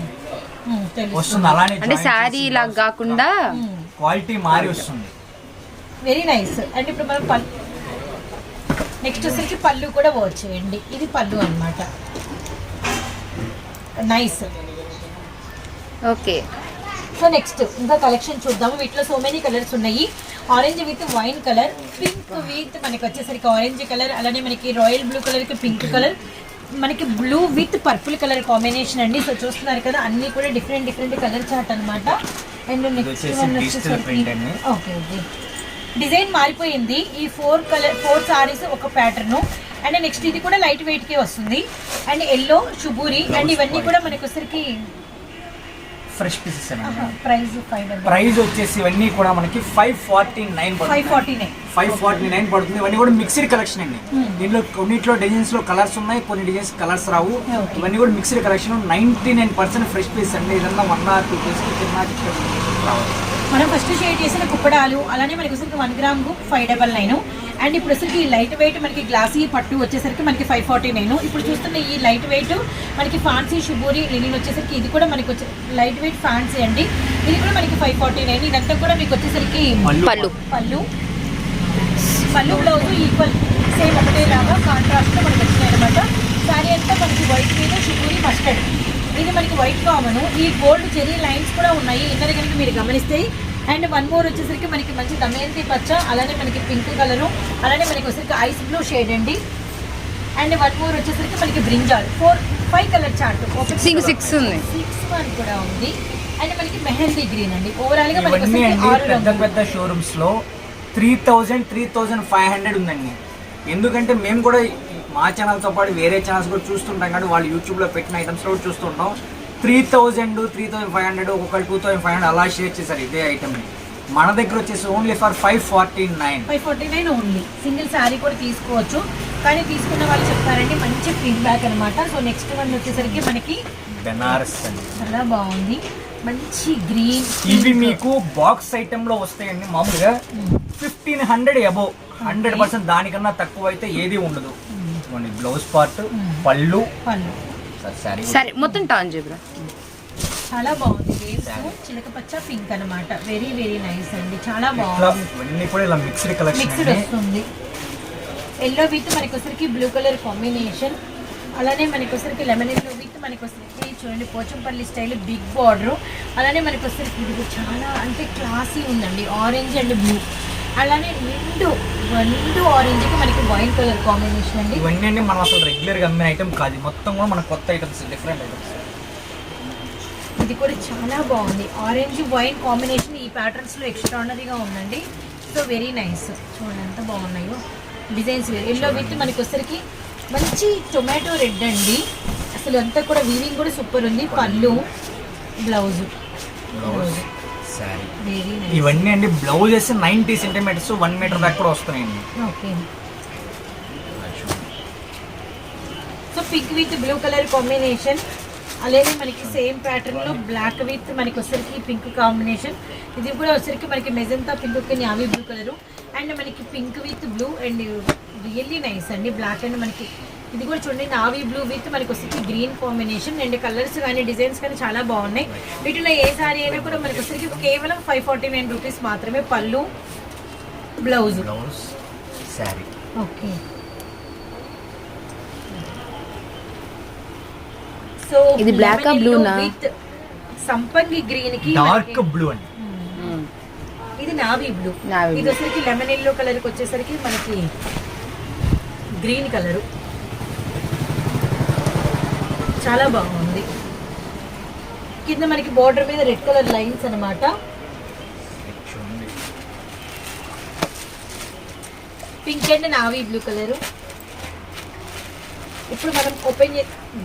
Speaker 1: తెలుసు
Speaker 2: వస్తుంది అలానే
Speaker 3: అంటే శారీ ఇలా కాకుండా
Speaker 2: క్వాలిటీ మారి వస్తుంది.
Speaker 1: వెరీ నైస్ అండ్ ఇప్పుడు మనం పళ్ళు నెక్స్ట్ వచ్చేసరికి పళ్ళు కూడా వచ్చేయండి ఇది పళ్ళు అన్నమాట. నైస్
Speaker 3: ఓకే
Speaker 1: సో నెక్స్ట్ ఇంకా కలెక్షన్ చూద్దాము. వీటిలో సో మెనీ కలర్స్ ఉన్నాయి. Orange with wine colour pink with మనకి వచ్చేసరికి ఆరెంజ్ కలర్ అలానే మనకి రాయల్ బ్లూ కలర్కి పింక్ కలర్ మనకి blue with purple colour combination అండి. సో చూస్తున్నారు కదా అన్ని కూడా డిఫరెంట్ డిఫరెంట్ కలర్ చార్ట్ అన్నమాట. అండ్ నెక్స్ట్ వన్ వచ్చేసరికి. ఓకే ఓకే డిజైన్ మారిపోయింది. ఈ ఫోర్ కలర్ ఫోర్ సారీస్ ఒక ప్యాటర్న్ అండ్ నెక్స్ట్ ఇది కూడా లైట్ వెయిట్కి వస్తుంది. అండ్ ఎల్లో షుబూరి అండ్ ఇవన్నీ కూడా మనకి వచ్చరికి
Speaker 2: ఫ్రెష్ పీసెస్
Speaker 1: ప్రైస్
Speaker 2: వచ్చేసి ఇవన్నీ కూడా మనకి five forty nine
Speaker 1: five forty nine
Speaker 2: five forty nine పడుతుంది ఇవన్నీ కూడా మిక్స్డ్ కలెక్షన్ అండి దీంట్లో కొన్నిట్లో డిజైన్స్లో కలర్స్ ఉన్నాయి కొన్ని డిజైన్స్ కలర్స్ రావు. ఇవన్నీ కూడా mixed collection ninety nine percent fresh piece అండి ఏదన్నా వన్ ఆర్ టూ పీస్ రావాలి
Speaker 1: మనం ఫస్ట్ షేడ్ చేసిన కుప్పడాలు అలానే మనకి వచ్చరికి one gram five double nine and ఇప్పుడు వచ్చరికి ఈ లైట్ వెయిట్ మనకి గ్లాసీ పట్టు వచ్చేసరికి మనకి ఫైవ్ ఫార్టీ నైన్ ఇప్పుడు చూస్తున్న ఈ లైట్ వెయిట్ మనకి ఫాన్సీ షుబూరి లినిన్ వచ్చేసరికి ఇది కూడా మనకి వచ్చే లైట్ వెయిట్ ఫ్యాన్సీ అండి. ఇది కూడా మనకి ఫైవ్ ఫార్టీ నైన్ ఇదంతా కూడా మీకు వచ్చేసరికి
Speaker 3: పళ్ళు.
Speaker 1: పళ్ళు. పళ్ళు. బ్లౌజ్ ఈక్వల్ సేమ్ ఒకటే లాగా కాంట్రాస్ట్ మనకి వచ్చినాయి అనమాట శారీ అంతా మనకి వైట్ మీద షుగూరి మస్టర్డ్ ఇది మనకి వైట్ కామన్ ఈ గోల్డ్ చెరీ లైన్స్ కూడా ఉన్నాయి. ఇన్నర కనుక మీరు గమనిస్తే అండ్ వన్ మోర్ వచ్చేసరికి మనకి మంచి దమయంతి పచ్చ అలానే మనకి పింక్ కలరు అలానే మనకి వచ్చేసరికి ఐస్ బ్లూ షేడ్ అండి. అండ్ వన్ మోర్ వచ్చేసరికి మనకి brinjal four five colour chart
Speaker 3: Six- six ఉంది.
Speaker 1: సిక్స్ వన్ కూడా ఉంది. అండ్ మనకి మెహందీ గ్రీన్ అండి. ఓవరాల్గా మనకి
Speaker 2: పెద్ద. పెద్ద షోరూమ్స్లో three thousand three thousand five hundred ఉందండి. ఎందుకంటే మేము కూడా మా ఛానల్తో పాటు వేరే ఛానల్స్ కూడా చూస్తుంటాం కానీ వాళ్ళు యూట్యూబ్లో పెట్టిన ఐటమ్స్ కూడా చూస్తుంటాం. Three thousand three thousand five hundred ఒకళ్ళు టూ థౌజండ్ ఫైవ్ హండ్రెడ్ అలా షేర్ చేశారు ఇదే ఐటమ్ మన దగ్గర వచ్చేసి only for five forty nine
Speaker 1: five forty nine only single sari కూడా తీసుకోవచ్చు. కానీ తీసుకున్న వాళ్ళు చెప్తారండి మంచి ఫీడ్బ్యాక్ అనమాట సో నెక్స్ట్ వన్ వచ్చేసరికి మనకి
Speaker 2: బెనారస్
Speaker 1: చాలా బాగుంది. మంచి గ్రీన్
Speaker 2: ఇవి మీకు బాక్స్ ఐటమ్లో వస్తాయండి మామూలుగా. Fifteen hundred above hundred percent దానికన్నా తక్కువ అయితే ఏది ఉండదు. బ్లౌజ్ పార్ట్ పళ్ళు.
Speaker 1: పళ్ళు.
Speaker 2: సారీ
Speaker 3: సరే మొత్తం టాన్ చెప్పురా
Speaker 1: చాలా బాగుంది వేవ్స్ చిలక పచ్చ పింక్ అనమాట వెరీ వెరీ నైస్ అండి. చాలా బాగుంది.
Speaker 2: ఇవన్నీ కూడా ఇలా మిక్స్డ్ కలెక్షన్
Speaker 1: మిక్స్డ్ వస్తుంది. ఎల్లో విత్ మనకి వచ్చరికి బ్లూ కలర్ కాంబినేషన్ అలానే మనకి వచ్చరికి లెమన్ ఎల్లో విత్ మనకి వచ్చరికి చూడండి పోచంపల్లి స్టైల్ బిగ్ బార్డర్ అలానే మనకి వచ్చరికి ఇది చాలా అంటే క్లాసీ ఉందండి. ఆరెంజ్ అండ్ బ్లూ అలానే నిండు నిండు ఆరెంజ్కి మనకి వైట్ కలర్ కాంబినేషన్ అండి.
Speaker 2: ఇవన్నీ అండి మనం అసలు రెగ్యులర్గా అమ్మే ఐటమ్ కాదు. మొత్తం కూడా మన కొత్త ఐటమ్స్ డిఫరెంట్ ఐటమ్స్
Speaker 1: ఇది కూడా చాలా బాగుంది. ఆరెంజ్ వైన్ కాంబినేషన్ ఈ ప్యాటర్న్స్లో ఎక్స్ట్రాడనరీగా ఉందండి. సో వెరీ నైస్ చూడండి ఎంత బాగున్నాయో. డిజైన్స్ ఎల్లో విత్ మనకి వచ్చరికి మంచి టొమాటో రెడ్ అండి. అసలు అంతా కూడా వీవింగ్ కూడా సూపర్ ఉంది. పళ్ళు బ్లౌజ్
Speaker 2: బ్లౌజ్ శారీ. ఇవన్నీ అండి blouses ninety centimetres one metre దాకా కూడా వస్తున్నాయండి.
Speaker 1: Okay so pink with blue colour combination అలాగే మనకి సేమ్ ప్యాటర్న్లో బ్లాక్ విత్ మనకి వచ్చరికి పింక్ కాంబినేషన్ ఇది కూడా వచ్చరికి మనకి magenta pink navy blue colour and మనకి pink with blue and really nice అండి. బ్లాక్ అండ్ మనకి ఇది కూడా చూడండి నావీ బ్లూ విత్ మనకి వచ్చరికి గ్రీన్ కాంబినేషన్. అండ్ కలర్స్ కానీ డిజైన్స్ కానీ చాలా బాగున్నాయి. వీటిలో ఏ సారీ అయినా కూడా మనకి వచ్చరికి కేవలం ఫైవ్ ఫార్టీ నైన్ రూపీస్ మాత్రమే పళ్ళు బ్లౌజ్ ఓకే. సో
Speaker 3: ఇది blue నా?
Speaker 1: విత్ సంపంగి గ్రీన్కి
Speaker 2: డార్క్ బ్లూ అండి.
Speaker 1: ఇది నావీ బ్లూ.
Speaker 3: Navy
Speaker 1: ఇది
Speaker 3: blue.
Speaker 1: వచ్చరికి లెమన్ ఎల్లో కలర్కి వచ్చేసరికి మనకి గ్రీన్ కలర్ చాలా బాగుంది. కింద మనకి బోర్డర్ మీద రెడ్ కలర్ లైన్స్ అన్నమాట.
Speaker 2: చూడండి
Speaker 1: pink and navy blue colour ఇప్పుడు మనం ఓపెన్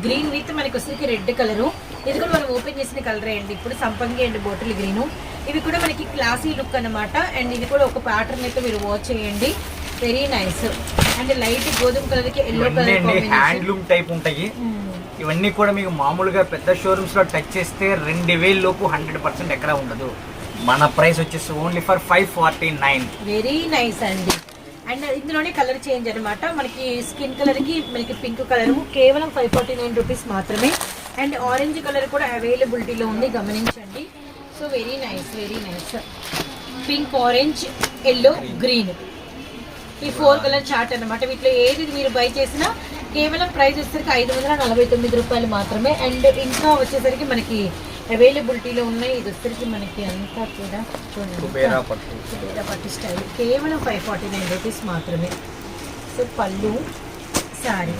Speaker 1: గ్రీన్ విత్ మనకి వచ్చరికి రెడ్ కలరు ఇది కూడా మనం ఓపెన్ చేసిన కలరే అండి. ఇప్పుడు సంపంగి అండ్ బాటిల్ గ్రీను ఇవి కూడా మనకి క్లాసీ లుక్ అన్నమాట. అండ్ ఇది కూడా ఒక ప్యాటర్న్ అయితే మీరు వాచ్ చేయండి. వెరీ నైస్ అండ్ లైట్ గోధుమ కలర్కి ఎల్లో కలర్
Speaker 2: హ్యాండ్లూమ్ టైప్ ఉంటాయి. ఇవన్నీ కూడా మీకు మామూలుగా పెద్ద షోరూమ్స్లో టచ్ చేస్తే రెండు వేల లోపు హండ్రెడ్ పర్సెంట్ ఎక్కడ ఉండదు. మన ప్రైస్ వచ్చేసి only for five forty nine
Speaker 1: very nice అండి. అండ్ ఇందులోనే కలర్ చేంజ్ అన్నమాట. మనకి స్కిన్ కలర్కి మనకి పింక్ కలర్ కేవలం ఫైవ్ ఫార్టీ నైన్ రూపీస్ మాత్రమే. అండ్ ఆరెంజ్ కలర్ కూడా అవైలబిలిటీలో ఉంది గమనించండి. So very nice very nice pink orange yellow green ఈ ఫోర్ కలర్ చార్ట్ అన్నమాట. వీటిలో ఏది మీరు బై చేసినా కేవలం ప్రైస్ వచ్చేసరికి ఐదు వందల నలభై తొమ్మిది రూపాయలు మాత్రమే. అండ్ ఇంకా వచ్చేసరికి మనకి అవైలబిలిటీలో ఉన్నాయి. ఇది వచ్చేసరికి మనకి అంతా కూడా చూడండి.
Speaker 2: పట్టు.
Speaker 1: స్టైల్. కేవలం ఫైవ్ ఫార్టీ నైన్ రూపీస్ మాత్రమే. సో పళ్ళు శారీ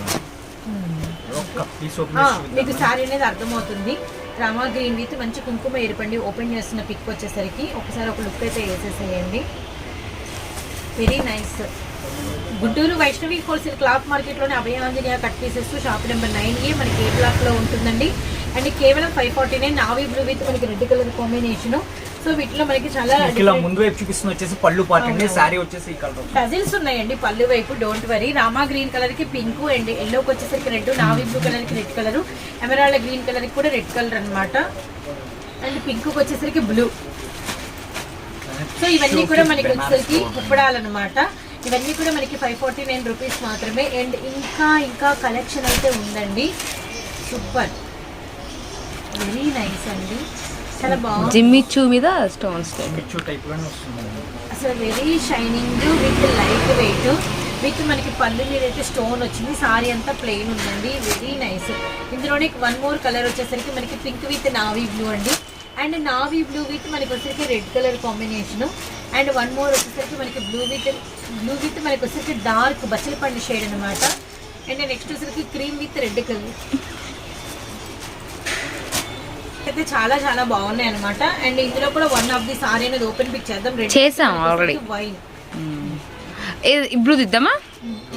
Speaker 1: మీకు శారీ అనేది అర్థమవుతుంది. రామా గ్రీన్ విత్ మంచి కుంకుమ ఏర్పండి ఓపెన్ చేస్తున్న పిక్ వచ్చేసరికి ఒకసారి ఒక లుక్ అయితే వేసేసేయండి. Very nice Guntur Vaishnavi wholesale cloth మార్కెట్లోని Abhayanjaneya cut pieces shop number nine A మనకి ఏ బ్లాక్లో ఉంటుందండి? అండ్ కేవలం five forty nine navy blue with మనకి రెడ్ కలర్ కాంబినేషన్. సో వీటిలో మనకి చాలా
Speaker 2: ఇలా ముందు వైపు చూపిస్తుంది వచ్చేసి పళ్ళు పార్ట్ అండి. శారీ వచ్చేసి
Speaker 1: టజిల్స్ ఉన్నాయండి పళ్ళు వైపు డోంట్ వరీ రామా గ్రీన్ కలర్కి పింక్ అండ్ ఎల్లోకి వచ్చేసరికి రెడ్ నావీ బ్లూ కలర్కి రెడ్ కలర్ ఎమరాల్డ్ గ్రీన్ కలర్కి కూడా రెడ్ కలర్ అన్నమాట. అండ్ పింక్ వచ్చేసరికి బ్లూ సో ఇవన్నీ కూడా మనకి వచ్చేసరికి కుప్పడాలన్నమాట. ఇవన్నీ కూడా మనకి ఫైవ్ ఫార్టీ నైన్ రూపీస్ మాత్రమే. అండ్ ఇంకా ఇంకా కలెక్షన్ అయితే ఉందండి. సూపర్ వెరీ నైస్ అండి. చాలా బాగుంది.
Speaker 3: జిమ్మిచ్చు మీద స్టోన్స్
Speaker 1: అసలు very shining with light weight with మనకి పళ్ళు మీద అయితే స్టోన్ వచ్చింది. సారీ అంతా ప్లెయిన్ ఉందండి. వెరీ నైస్ ఇందులోనే వన్ మోర్ కలర్ వచ్చేసరికి మనకి పింక్ విత్ నావీ బ్లూ అండి. అండ్ నావీ బ్లూ విత్ మనకి వచ్చేసరికి red colour combination and one more వచ్చేసరికి మనకి బ్లూ విత్ బ్లూ విత్ మనకి వచ్చేసరికి డార్క్ బచ్చలపండు షేడ్ అనమాట అండ్ నెక్స్ట్ వచ్చేసరికి క్రీమ్ విత్ రెడ్ కలర్ అయితే చాలా చాలా బాగున్నాయి అనమాట అండ్ ఇందులో కూడా వన్ ఆఫ్ ది సారీ అనేది ఓపెన్ పిక్ చేద్దాం. రెడ్
Speaker 3: చేసాం already.
Speaker 1: వైన్
Speaker 3: ఇప్పుడు దిద్దామా?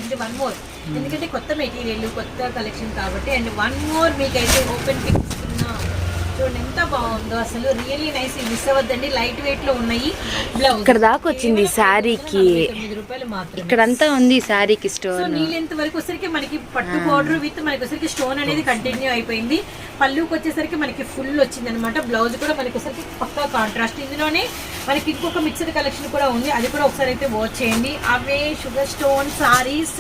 Speaker 1: ఇది వన్ మోర్ ఎందుకంటే కొత్త మెటీరియల్ కొత్త కలెక్షన్ కాబట్టి అండ్ వన్ మోర్ మీకైతే ఓపెన్ పిక్ చూడండి ఎంత బాగుందో అసలు రియల్లీ నైస్ మిస్ అవ్వద్దండి. లైట్ వెయిట్లో ఉన్నాయి. బ్లౌజ్
Speaker 3: ఇక్కడ దాకా వచ్చింది శారీకి. ఇక్కడంతా ఉంది శారీకి స్టోన్
Speaker 1: నీళ్ళెంత వరకు వచ్చరికి మనకి పట్టు పౌడర్ విత్ మనకి వచ్చరికి స్టోన్ అనేది కంటిన్యూ అయిపోయింది. పళ్ళుకి వచ్చేసరికి మనకి ఫుల్ వచ్చింది అనమాట బ్లౌజ్ కూడా మనకి వచ్చరికి పక్కా కాంట్రాస్ట్ ఇందులోనే మనకి ఇంకొక మిక్స్డ్ కలెక్షన్ కూడా ఉంది. అది కూడా ఒకసారి అయితే వాచ్ చేయండి. అవే షుగర్ స్టోన్ సారీస్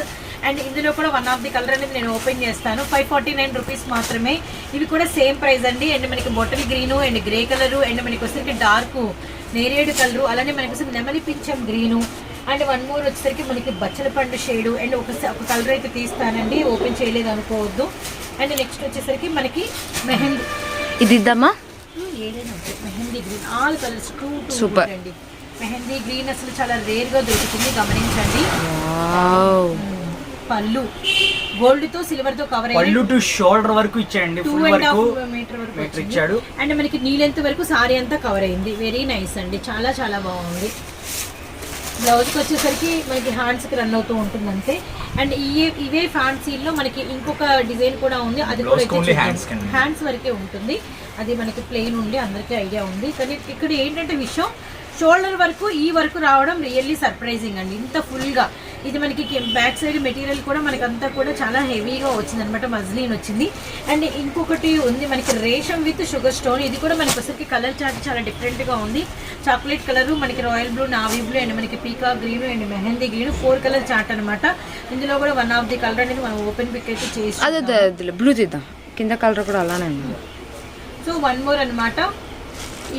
Speaker 1: అండ్ ఇందులో కూడా వన్ ఆఫ్ ది కలర్ అనేది నేను ఓపెన్ చేస్తాను. ఫైవ్ ఫార్టీ నైన్ రూపీస్ మాత్రమే. ఇవి కూడా సేమ్ ప్రైస్ అండి. అండ్ మనకి bottle green and grey colour and మనకి వచ్చరికి డార్క్ నేరేడు కలరు అలానే మనకి వచ్చరికి నెమలి పింఛం గ్రీను అండ్ వన్ మోర్ వచ్చేసరికి మనకి బచ్చల పండు షేడ్ అండ్ ఒక ఒక కలర్ అయితే తీస్తానండి. ఓపెన్ చేయలేదు అనుకోవద్దు. అండ్ నెక్స్ట్ వచ్చేసరికి మనకి మెహందీ.
Speaker 3: ఇది ఇద్దామా?
Speaker 1: ఏదైనా. Mehendi green all colours two two
Speaker 3: Super.
Speaker 1: అండి మెహందీ గ్రీన్ అసలు చాలా రేర్గా దొరుకుతుంది. గమనించండి. పళ్ళు. గోల్డ్తో సిల్వర్తో కవర్
Speaker 2: పళ్ళు టు షోల్డర్ వరకు ఇచ్చాయండి
Speaker 1: టూ అండ్ హాఫ్ మీటర్ వరకు.
Speaker 2: ఇచ్చాడు.
Speaker 1: అండ్ మనకి నీ లెంత్ వరకు సారీ అంతా కవర్ అయింది. వెరీ నైస్ అండి. చాలా చాలా బాగుంది. బ్లౌజ్కి వచ్చేసరికి మనకి హ్యాండ్స్కి రన్ అవుతూ ఉంటుంది అంతే అండ్ ఇవే ఇవే ఫ్యాన్సీలో మనకి ఇంకొక డిజైన్ కూడా ఉంది. అది కూడా. హ్యాండ్స్ వరకే ఉంటుంది. అది మనకి ప్లెయిన్ ఉండి అందరికీ ఐడియా ఉంది. కానీ ఇక్కడ ఏంటంటే విషయం షోల్డర్ వరకు ఈ వరకు రావడం రియల్లీ సర్ప్రైజింగ్ అండి. ఇంత ఫుల్గా ఇది మనకి బ్యాక్ సైడ్ మెటీరియల్ కూడా మనకి అంతా కూడా చాలా హెవీగా వచ్చింది అనమాట మజ్లీన్ వచ్చింది. అండ్ ఇంకొకటి ఉంది మనకి రేషం విత్ షుగర్ స్టోన్. ఇది కూడా మనకి వచ్చరికి కలర్ చార్ట్ చాలా డిఫరెంట్గా ఉంది. చాక్లెట్ కలర్ మనకి royal blue navy blue and మనకి పీకా green and mehendi green four colour chart అనమాట. ఇందులో కూడా వన్ ఆఫ్ ది కలర్ అనేది మనం ఓపెన్ పిక్ అయితే చేసి
Speaker 3: అదే బ్లూ తీద్దాం. కింద కలర్ కూడా అలానే ఉంది.
Speaker 1: సో వన్ మోర్ అన్నమాట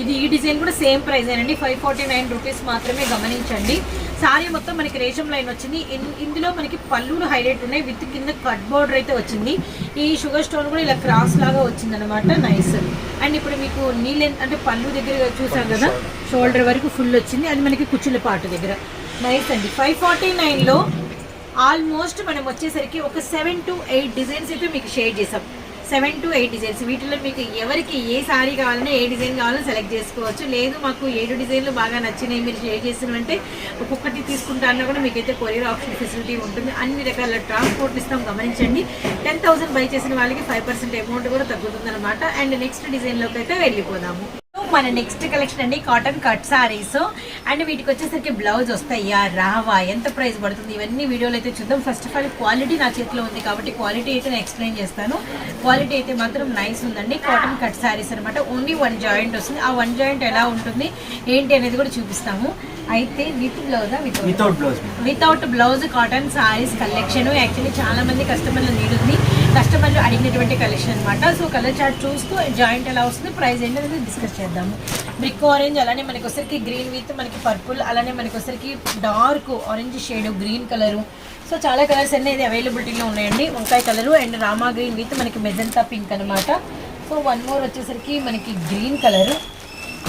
Speaker 1: ఇది ఈ డిజైన్ కూడా సేమ్ ప్రైస్ అండి. ఫైవ్ ఫార్టీ నైన్ రూపీస్ మాత్రమే గమనించండి. సారీ మొత్తం మనకి రేషం లైన్ వచ్చింది. ఇందులో మనకి పళ్ళులు హైలైట్ ఉన్నాయి. విత్ కింద కట్ బోర్డర్ అయితే వచ్చింది. ఈ షుగర్ స్టోన్ కూడా ఇలా క్రాస్ లాగా వచ్చింది అనమాట నైస్. అండ్ ఇప్పుడు మీకు నీళ్ళు అంటే పళ్ళు దగ్గర చూసాం కదా షోల్డర్. వరకు ఫుల్ వచ్చింది. అది మనకి కుచ్చుల పాటు దగ్గర. నైస్ అండి. ఫైవ్ ఫార్టీ నైన్లో ఆల్మోస్ట్ మనం వచ్చేసరికి ఒక సెవెన్ టు ఎయిట్ డిజైన్స్ అయితే మీకు షేర్ చేసాం సెవెన్ టు ఎయిట్ డిజైన్స్. వీటిలో మీకు ఎవరికి ఏ సారీ కావాలన్నా ఏ డిజైన్ కావాలన్నా సెలెక్ట్ చేసుకోవచ్చు. లేదు మాకు ఏడు డిజైన్లు బాగా నచ్చినాయి మీరు షేర్ చేసినవంటే ఒక్కొక్కటి తీసుకుంటా అన్నా కూడా మీకైతే కొరియర్ ఆప్షన్ ఫెసిలిటీ ఉంటుంది. అన్ని రకాల ట్రాన్స్పోర్ట్ ఇస్తాం గమనించండి. టెన్ థౌసండ్ బై చేసిన వాళ్ళకి ఫైవ్ పర్సెంట్ అమౌంట్ కూడా తగ్గుతుందన్నమాట. అండ్ నెక్స్ట్ డిజైన్లోకి అయితే వెళ్ళిపోదాము. మన నెక్స్ట్ కలెక్షన్ అండి కాటన్ కట్ సారీస్ అండ్ వీటికి వచ్చేసరికి బ్లౌజ్ వస్తాయా. రావా ఎంత ప్రైస్ పడుతుంది? ఇవన్నీ వీడియోలో అయితే చూద్దాం. ఫస్ట్ ఆఫ్ ఆల్ క్వాలిటీ నా చేతిలో ఉంది కాబట్టి క్వాలిటీ అయితే నేను ఎక్స్ప్లెయిన్ చేస్తాను. క్వాలిటీ అయితే మాత్రం నైస్ ఉందండి. కాటన్ కట్ సారీస్ అనమాట ఓన్లీ వన్ జాయింట్ వస్తుంది. ఆ వన్ జాయింట్ ఎలా ఉంటుంది? ఏంటి అనేది కూడా చూపిస్తాము. అయితే with బ్లౌజా with
Speaker 2: without blouse
Speaker 1: without blouse cotton sarees collection actually చాలా మంది కస్టమర్లు నీడ్ ఉంది. కస్టమర్లు అడిగినటువంటి కలెక్షన్ అనమాట సో కలర్ చార్ట్ చూస్తూ జాయింట్ ఎలా వస్తుంది ప్రైస్ ఏంటి అనేది డిస్కస్ చేద్దాము. బ్రిక్ ఆరెంజ్ అలానే మనకి ఒకసారికి గ్రీన్ విత్ మనకి పర్పుల్ అలానే మనకి ఒకసారికి dark orange shade green colour so చాలా కలర్స్ అనేది అవైలబిలిటీలో ఉన్నాయండి. వంకాయ colour and Rama green with మనకి మెజంతా పింక్ అనమాట సో వన్ మోర్ వచ్చేసరికి మనకి గ్రీన్ కలర్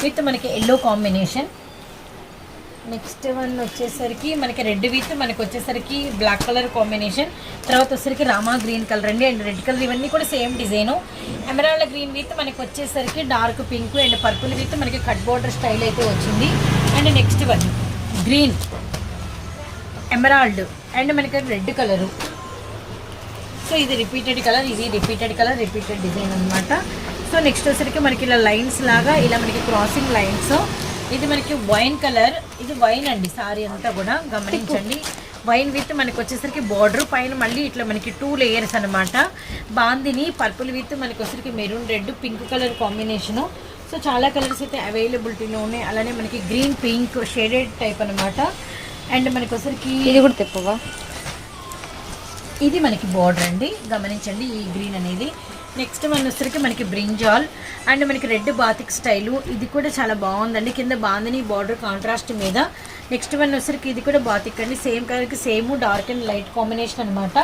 Speaker 1: విత్ మనకి ఎల్లో కాంబినేషన్ నెక్స్ట్ వన్ వచ్చేసరికి మనకి రెడ్ విత్ మనకి వచ్చేసరికి బ్లాక్ కలర్ కాంబినేషన్. తర్వాత వచ్చేసరికి రామా గ్రీన్ కలర్ అండి అండ్ రెడ్ కలర్ ఇవన్నీ కూడా same design. Emerald green with మనకి వచ్చేసరికి dark pink and purple with మనకి కట్ బోర్డర్ స్టైల్ అయితే వచ్చింది. And next one green emerald and మనకి రెడ్ కలరు. సో ఇది రిపీటెడ్ కలర్ ఇది రిపీటెడ్ కలర్ రిపీటెడ్ డిజైన్ అనమాట సో నెక్స్ట్ వచ్చేసరికి మనకి ఇలా లైన్స్ లాగా ఇలా మనకి క్రాసింగ్ లైన్స్ ఇది మనకి వైన్ కలర్. ఇది వైన్ అండి సారీ అంతా కూడా గమనించండి. వైన్ విత్ మనకి వచ్చేసరికి బార్డర్ పైన మళ్ళీ ఇట్లా మనకి టూ లేయర్స్ అనమాట బాందిని పర్పుల్ విత్ మనకి వచ్చేసరికి maroon red pink colour combination. So చాలా కలర్స్ అయితే అవైలబిలిటీలో ఉన్నాయి. అలానే మనకి గ్రీన్ పింక్ షేడెడ్ టైప్ అనమాట అండ్ మనకి వచ్చేసరికి
Speaker 3: ఇది కూడా తెప్పవా?
Speaker 1: ఇది మనకి బార్డర్ అండి. గమనించండి ఈ గ్రీన్ అనేది. నెక్స్ట్ మన వచ్చరికి మనకి బ్రింజాల్ అండ్ మనకి రెడ్ బాతిక్ స్టైలు. ఇది కూడా చాలా బాగుందండి. కింద బాగుందని బార్డర్ కాంట్రాస్ట్ మీద. నెక్స్ట్ వన్ వచ్చరికి ఇది కూడా బాతిక్ అండి. సేమ్ కలర్కి same dark and light combination అనమాట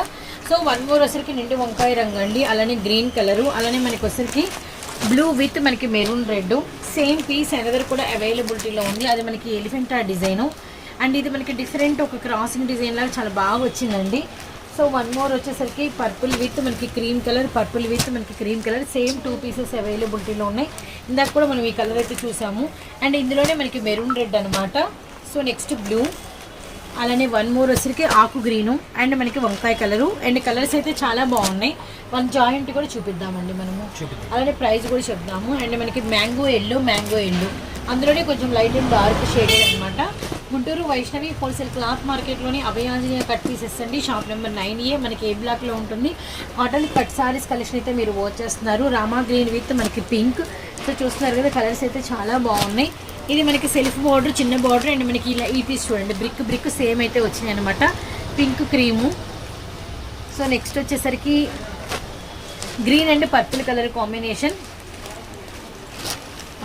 Speaker 1: సో వన్ మోర్ వచ్చరికి నిండు వంకాయ రంగు అండి. అలానే గ్రీన్ కలరు. అలానే మనకి వచ్చరికి బ్లూ విత్ మనకి maroon red. Same piece another కూడా అవైలబిలిటీలో ఉంది. అది మనకి ఎలిఫెంటా డిజైను. అండ్ ఇది మనకి డిఫరెంట్ ఒక క్రాసింగ్ డిజైన్ లాగా చాలా బాగా వచ్చిందండి. సో వన్ మోర్ వచ్చేసరికి పర్పుల్ విత్ మనకి క్రీమ్ కలర్ పర్పుల్ విత్ మనకి cream colour same two pieces అవైలబిలిటీలో ఉన్నాయి. ఇందాక కూడా మనం ఈ కలర్ అయితే చూసాము. అండ్ ఇందులోనే మనకి మెరూన్ రెడ్ అనమాట సో నెక్స్ట్ బ్లూ అలానే వన్ మోర్ వచ్చరికి ఆకు గ్రీను అండ్ మనకి వంకాయ కలరు అండ్ కలర్స్ అయితే చాలా బాగున్నాయి. వన్ జాయింట్ కూడా చూపిద్దామండి మనము. అలానే ప్రైస్ కూడా చెప్దాము. అండ్ మనకి మ్యాంగో ఎల్లో మ్యాంగో ఎల్లో అందులోనే కొంచెం లైట్ అండ్ డార్క్ షేడెడ్ అనమాట గుంటూరు వైష్ణవి హోల్సేల్ క్లాత్ మార్కెట్లోని అభయాంజనేయ కట్ పీసెస్ అండి. షాప్ నెంబర్ నైన్ ఏ మనకి ఏ బ్లాక్లో ఉంటుంది. కాటన్ కట్ సారీస్ కలెక్షన్ అయితే మీరు వాచ్ చేస్తున్నారు రామా గ్రీన్ విత్ మనకి పింక్. సో చూస్తున్నారు కదా కలర్స్ అయితే చాలా బాగున్నాయి. ఇది మనకి సెల్ఫ్ బార్డర్ చిన్న బార్డర్ అండ్ మనకి ఇలా ఈ పీస్ చూడండి. బ్రిక్ బ్రిక్ సేమ్ అయితే వచ్చినాయి అనమాట పింక్ క్రీము. సో నెక్స్ట్ వచ్చేసరికి green and purple colour combination.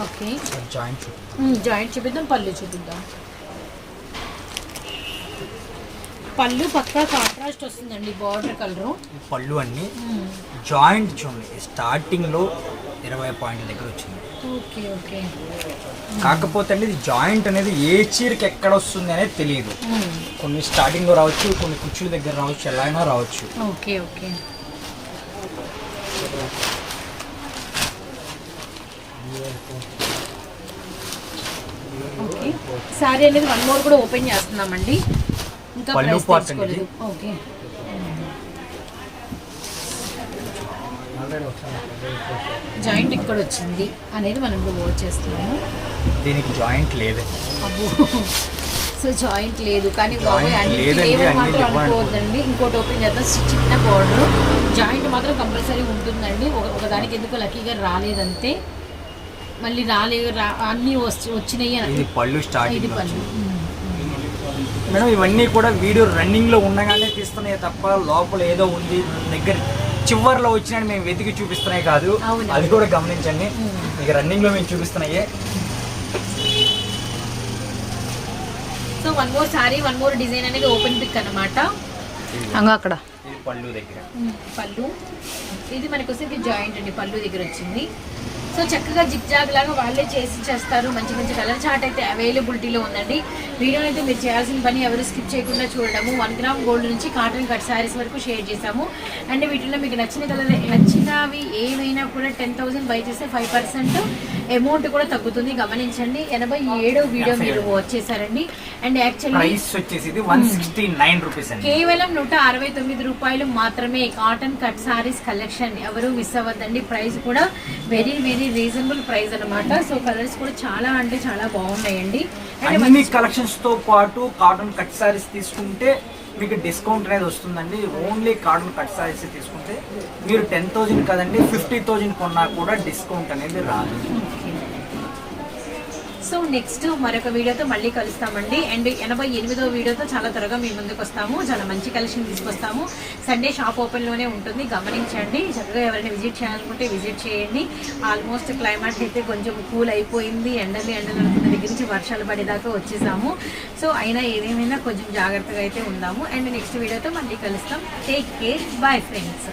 Speaker 1: Okay.
Speaker 2: Joint
Speaker 1: joint చూపిద్దాం పళ్ళు చూపిద్దాం. పళ్ళు పక్కా కాంట్రాస్ట్ వస్తుందండి బార్డర్ కలరు
Speaker 2: పళ్ళు అన్ని జాయింట్ చూడండి. స్టార్టింగ్లో ఇరవై పాయింట్ల దగ్గర వచ్చింది.
Speaker 1: Okay okay.
Speaker 2: కాకపోతే అండి ఇది జాయింట్ అనేది ఏ చీరకి ఎక్కడ వస్తుంది అనేది తెలియదు కొన్ని స్టార్టింగ్లో రావచ్చు కొన్ని కుర్చీల దగ్గర రావచ్చు ఎలా అయినా రావచ్చు.
Speaker 1: Okay okay. ఓకే. సారీ అనేది వన్ మోర్ కూడా ఓపెన్ చేస్తున్నామండి. ఇంకా
Speaker 2: పళ్ళు part
Speaker 1: తెలుసుకోలేదు. ఓకే. జాయింట్ ఇక్కడ వచ్చింది అనేది మనం ఇప్పుడు ఓట్ చేస్తున్నాము.
Speaker 2: దీనికి జాయింట్ లేదు.
Speaker 1: అబ్బో. సో జాయింట్ లేదు. కానీ బాబాయ్ అన్ని లేవని మాత్రం. అనుకోవద్దండి. ఇంకోటి ఓపెన్ చేద్దాం. చిన్న బార్డర్ జాయింట్ మాత్రం కంపల్సరీ ఉంటుందండి. ఒక ఒకదానికి ఎందుకు లక్కీగా రాలేదంతే. మళ్ళీ రాలేదు అన్నీ వచ్చి వచ్చినాయి
Speaker 2: ఇది పళ్ళు
Speaker 1: ఇది
Speaker 2: స్టార్టింగ్
Speaker 1: పళ్ళు
Speaker 2: మేడం ఇవన్నీ కూడా వీడియో రన్నింగ్లో ఉండగానే తీస్తున్నాయి తప్ప లోపల ఏదో ఉంది దగ్గర చివర్లో వచ్చినట్టు మేము వెతికి చూపిస్తున్నాయి కాదు. అది కూడా గమనించండి. ఇక రన్నింగ్లో మేము చూపిస్తున్నాయి.
Speaker 1: So one more sari one more design అనేది ఓపెన్ పిక్ అనమాట
Speaker 3: అంగ అక్కడ.
Speaker 2: పళ్ళు దగ్గర.
Speaker 1: పళ్ళు. ఇది మనకు జాయింట్ అండి పళ్ళు దగ్గర వచ్చింది. సో చక్కగా జిగ్ జాగ్ లాగా వాళ్ళే చేసి చేస్తారు. మంచి మంచి కలర్ చార్ట్ అయితే అవైలబిలిటీలో ఉందండి. వీడియోని అయితే మీరు చేయాల్సిన పని ఎవరు స్కిప్ చేయకుండా చూడడము. వన్ గ్రామ్ గోల్డ్ నుంచి కాటన్ కట్ శారీస్ వరకు షేర్ చేసాము అండ్ వీటిలో మీకు నచ్చిన కలర్ నచ్చినవి ఏమైనా కూడా టెన్ థౌసండ్ బై చేస్తే ఫైవ్ పర్సెంట్ అమౌంట్ కూడా తగ్గుతుంది. గమనించండి ఎనభై ఏడో వీడియో మీరు వచ్చేసారండి. అండ్ యాక్చువల్లీ
Speaker 2: ప్రైస్ వచ్చేసి వన్ సిక్స్టీ నైన్ రూపీస్
Speaker 1: కేవలం నూట అరవై తొమ్మిది రూపాయలు మాత్రమే కాటన్ కట్ సారీస్ కలెక్షన్ ఎవరు మిస్ అవ్వద్దండి. ప్రైస్ కూడా వెరీ వెరీ రీజనబుల్ ప్రైస్ అన్నమాట. సో కలర్స్ కూడా చాలా అంటే చాలా బాగున్నాయండి.
Speaker 2: అన్ని కలెక్షన్స్తో పాటు కాటన్ కట్ సారీస్ తీసుకుంటే మీకు డిస్కౌంట్ అనేది వస్తుందండి. ఓన్లీ కార్డును కట్ సాధిస్తే తీసుకుంటే మీరు టెన్ థౌజండ్ కదండి ఫిఫ్టీ థౌజండ్ కొన్నా కూడా డిస్కౌంట్ అనేది రాదు.
Speaker 1: సో నెక్స్ట్ మరొక వీడియోతో మళ్ళీ కలుస్తామండి. అండ్ ఎనభై ఎనిమిదో వీడియోతో చాలా త్వరగా మీ ముందుకు వస్తాము. చాలా మంచి కలెక్షన్ తీసుకొస్తాము. సండే షాప్ ఓపెన్లోనే ఉంటుంది. గమనించండి. చక్కగా ఎవరైనా విజిట్ చేయాలనుకుంటే విజిట్ చేయండి. ఆల్మోస్ట్ క్లైమేట్ అయితే కొంచెం కూల్ అయిపోయింది. ఎండలు ఎండలు అనుకున్న దగ్గర నుంచి వర్షాలు పడేదాకా వచ్చేసాము. సో అయినా ఏదేమైనా కొంచెం జాగ్రత్తగా అయితే ఉందాము. అండ్ నెక్స్ట్ వీడియోతో మళ్ళీ కలుస్తాం. Take care bye friends